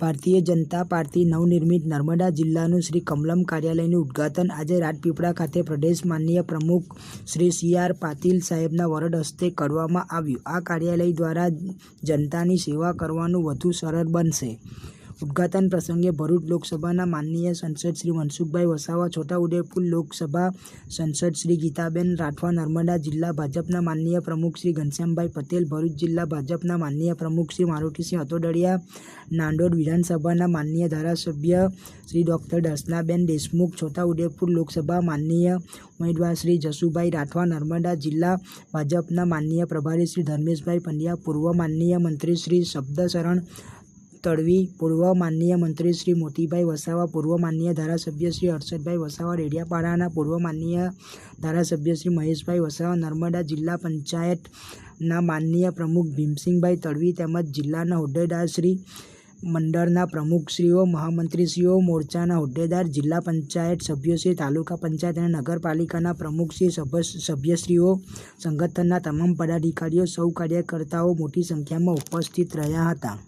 Bharatiya Janata party નવનિર્મિત નર્મદા જિલ્લાનું શ્રી કમલમ કાર્યાલયનું ઉદ્ઘાટન આજે રાજપીપળા ખાતે પ્રદેશ માનનીય પ્રમુખ શ્રી સી આર પાટીલ સાહેબના વરદ હસ્તે કરવામાં આવ્યું. આ કાર્યાલય દ્વારા જનતાની સેવા કરવાનું વધુ સરળ બનશે. ઉદ્ઘાટન પ્રસંગે ભરૂચ લોકસભાના માનનીય સંસદ શ્રી મનસુખભાઈ વસાવા, છોટાઉદેપુર લોકસભા સંસદ શ્રી ગીતાબેન રાઠવા, નર્મદા જિલ્લા ભાજપના માનનીય પ્રમુખ શ્રી ઘનશ્યામભાઈ પટેલ, ભરૂચ જિલ્લા ભાજપના માનનીય પ્રમુખ શ્રી મારુતિસિંહ અતોડડિયા નાંદોદ વિધાનસભાના માનનીય ધારાસભ્ય શ્રી ડૉક્ટર દર્શનાબેન દેશમુખ, છોટાઉદેપુર લોકસભા માનનીય ઉમેદવાર શ્રી જસુભાઈ રાઠવા, નર્મદા જિલ્લા ભાજપના માનનીય પ્રભારી શ્રી ધર્મેશભાઈ પંડ્યા, પૂર્વ માનનીય મંત્રી શ્રી શબ્દશરણ તડવી પૂર્વ માનનીય મંત્રી શ્રી મોતીભાઈ વસાવા, પૂર્વ માનનીય ધારાસભ્ય શ્રી હર્ષદભાઈ વસાવા, રેડિયાપાડાના પૂર્વ માનનીય ધારાસભ્ય શ્રી મહેશભાઈ વસાવા, નર્મદા જિલ્લા પંચાયતના માનનીય પ્રમુખ ભીમસિંહભાઈ તડવી તેમજ જિલ્લાના હોદ્દેદાર શ્રી મંડળના પ્રમુખશ્રીઓ, મહામંત્રીશ્રીઓ, મોરચાના હોદ્દેદાર, જિલ્લા પંચાયત સભ્યોશ્રી તાલુકા પંચાયત અને નગરપાલિકાના પ્રમુખશ્રી સભ્ય સભ્યશ્રીઓ, સંગઠનના તમામ પદાધિકારીઓ, સૌ કાર્યકર્તાઓ મોટી સંખ્યામાં ઉપસ્થિત રહ્યા હતા.